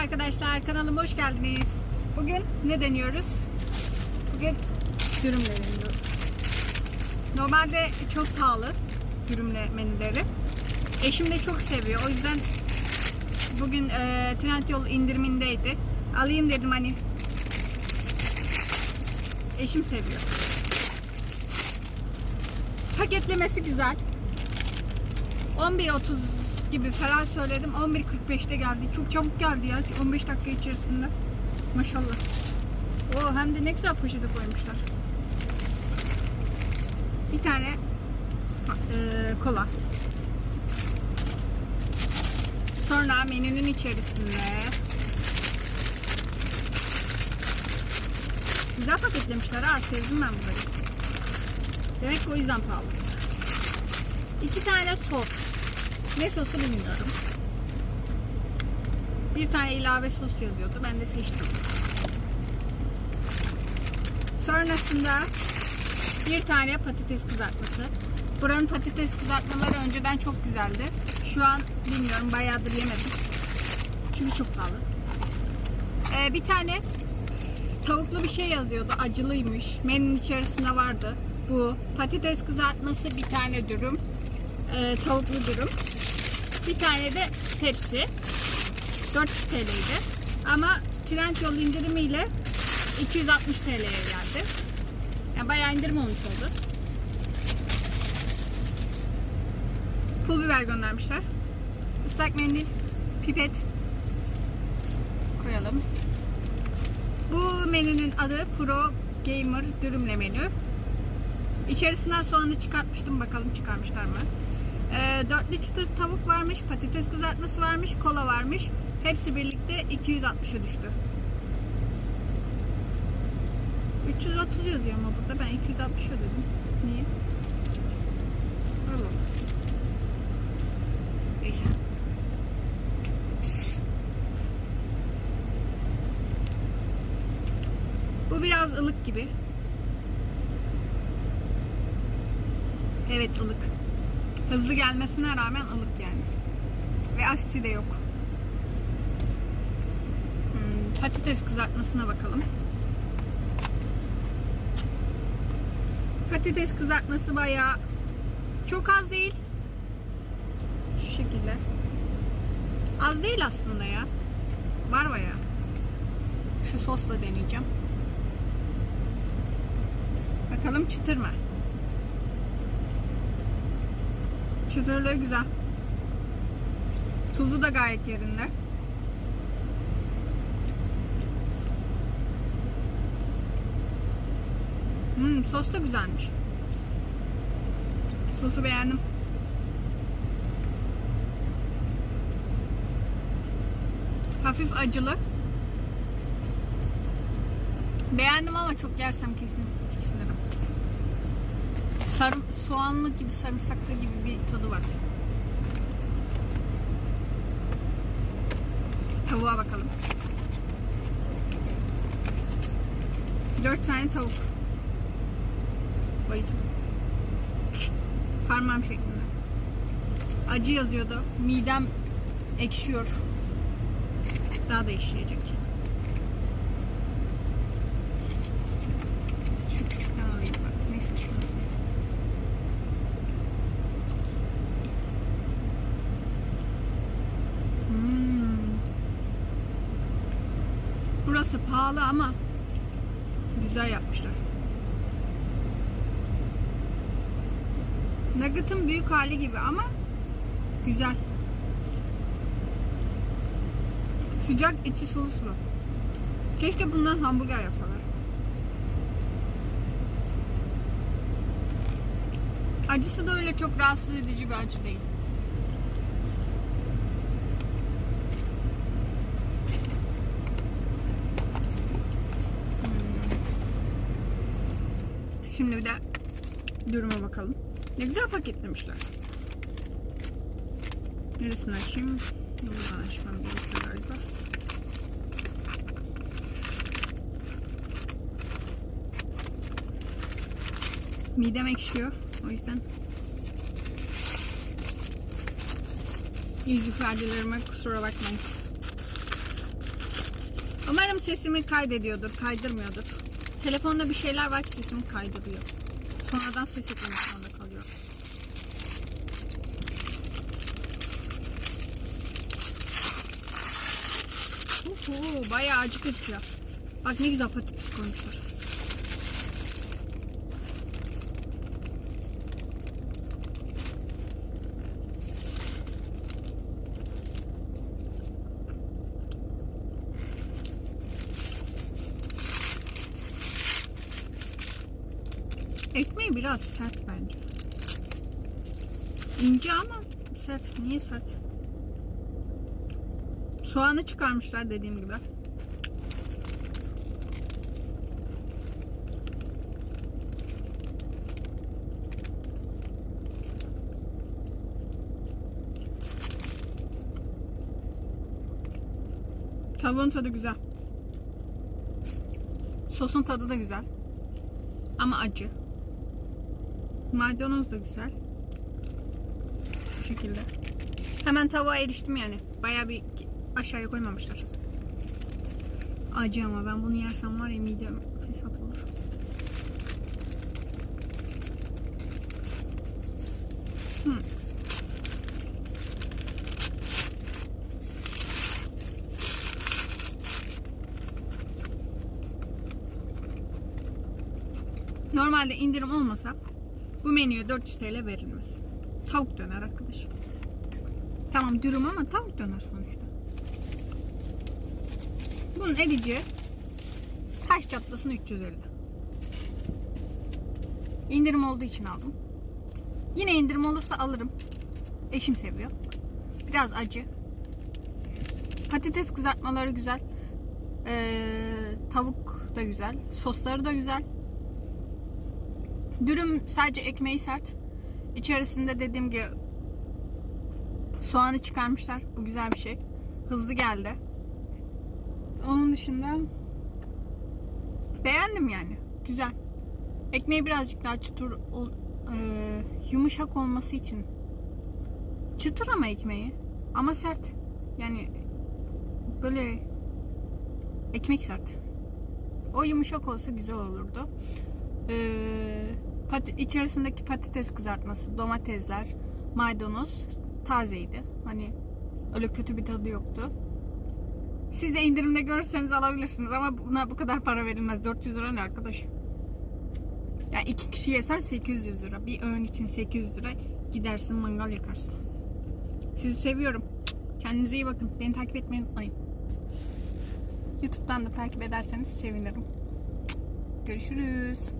arkadaşlar kanalıma hoş geldiniz. Bugün ne deniyoruz? Bugün dürümle deniyoruz. Normalde çok pahalı dürümle menüleri. Eşim de çok seviyor. O yüzden bugün e, Trendyol indirimindeydi. Alayım dedim hani. Eşim seviyor. Paketlemesi güzel. 11.30 gibi falan söyledim. 11.45'te geldi. Çok çabuk geldi ya. 15 dakika içerisinde. Maşallah. O hem de ne güzel poşete koymuşlar. Bir tane e, kola. Sonra menünün içerisinde güzel paketlemişler ha. Sevdim ben bunları. Demek ki o yüzden pahalı. İki tane sos. Ne sosu bilmiyorum. Bir tane ilave sos yazıyordu. Ben de seçtim. Sonrasında bir tane patates kızartması. Buranın patates kızartmaları önceden çok güzeldi. Şu an bilmiyorum bayağıdır yemedim. Çünkü çok pahalı. Ee, bir tane tavuklu bir şey yazıyordu. Acılıymış. Menünün içerisinde vardı. Bu patates kızartması bir tane dürüm. Ee, tavuklu dürüm. Bir tane de tepsi. 400 TL'ydi. Ama Trendyol indirimiyle 260 TL'ye geldi. Yani bayağı indirim olmuş oldu. Pul biber göndermişler. Islak mendil, pipet koyalım. Bu menünün adı Pro Gamer dürümle menü. İçerisinden soğanı çıkartmıştım. Bakalım çıkarmışlar mı? Ee, dörtlü çıtır tavuk varmış, patates kızartması varmış, kola varmış. Hepsi birlikte 260'a düştü. 330 yazıyor ama burada. Ben 260 ödedim. Niye? Allah. Neyse. Bu biraz ılık gibi. Evet ılık. Hızlı gelmesine rağmen ılık yani. Ve asiti de yok. Hmm, patates kızartmasına bakalım. Patates kızartması bayağı çok az değil. Şu şekilde. Az değil aslında ya. Var bayağı. Şu sosla deneyeceğim. Bakalım çıtır mı? Çıtırlığı güzel. Tuzu da gayet yerinde. Hmm, sos da güzelmiş. Sosu beğendim. Hafif acılı. Beğendim ama çok yersem kesin tiksinirim. Sarı, soğanlı gibi sarımsaklı gibi bir tadı var. Tavuğa bakalım. Dört tane tavuk. Koydum. Parmağım şeklinde. Acı yazıyordu. Midem ekşiyor. Daha da ekşiyecek. Şu küçükten alayım bak. Neyse şunu. Hmm. Burası pahalı ama güzel yapmışlar. Nugget'ın büyük hali gibi ama güzel. Sıcak içi soslu. Keşke bundan hamburger yapsalar. Acısı da öyle çok rahatsız edici bir acı değil. Şimdi bir de dürüme bakalım. Ne güzel paketlemişler. Neresini açayım? Buradan açmam gerekiyor galiba. Midem ekşiyor. O yüzden yüz ifadelerime kusura bakmayın. Umarım sesimi kaydediyordur, kaydırmıyordur. Telefonda bir şeyler var sesimi kaydırıyor. Sonradan ses etmek zorunda kalıyor. Uhu, bayağı acı gözüküyor. Bak ne güzel patates koymuşlar. Ekmeği biraz sert bence. İnce ama sert. Niye sert? Soğanı çıkarmışlar dediğim gibi. Tavuğun tadı güzel. Sosun tadı da güzel. Ama acı. Maydanoz da güzel. Şu şekilde. Hemen tavuğa eriştim yani. Bayağı bir aşağıya koymamışlar. Acı ama ben bunu yersem var ya midem fesat olur. Hmm. Normalde indirim olmasa bu menüye 400 TL verilmez. Tavuk döner arkadaş. Tamam dürüm ama tavuk döner sonuçta. Bunun erici taş çatlasını 350. İndirim olduğu için aldım. Yine indirim olursa alırım. Eşim seviyor. Biraz acı. Patates kızartmaları güzel. Ee, tavuk da güzel. Sosları da güzel. Dürüm sadece ekmeği sert. İçerisinde dediğim gibi soğanı çıkarmışlar. Bu güzel bir şey. Hızlı geldi. Onun dışında beğendim yani. Güzel. Ekmeği birazcık daha çıtır e, yumuşak olması için. Çıtır ama ekmeği. Ama sert. Yani böyle ekmek sert. O yumuşak olsa güzel olurdu. Ee, pat içerisindeki patates kızartması, domatesler, maydanoz tazeydi. Hani öyle kötü bir tadı yoktu. Siz de indirimde görürseniz alabilirsiniz ama buna bu kadar para verilmez. 400 lira ne arkadaş? Ya iki kişi yesen 800 lira. Bir öğün için 800 lira gidersin mangal yakarsın. Sizi seviyorum. Kendinize iyi bakın. Beni takip etmeyi unutmayın. YouTube'dan da takip ederseniz sevinirim. Görüşürüz.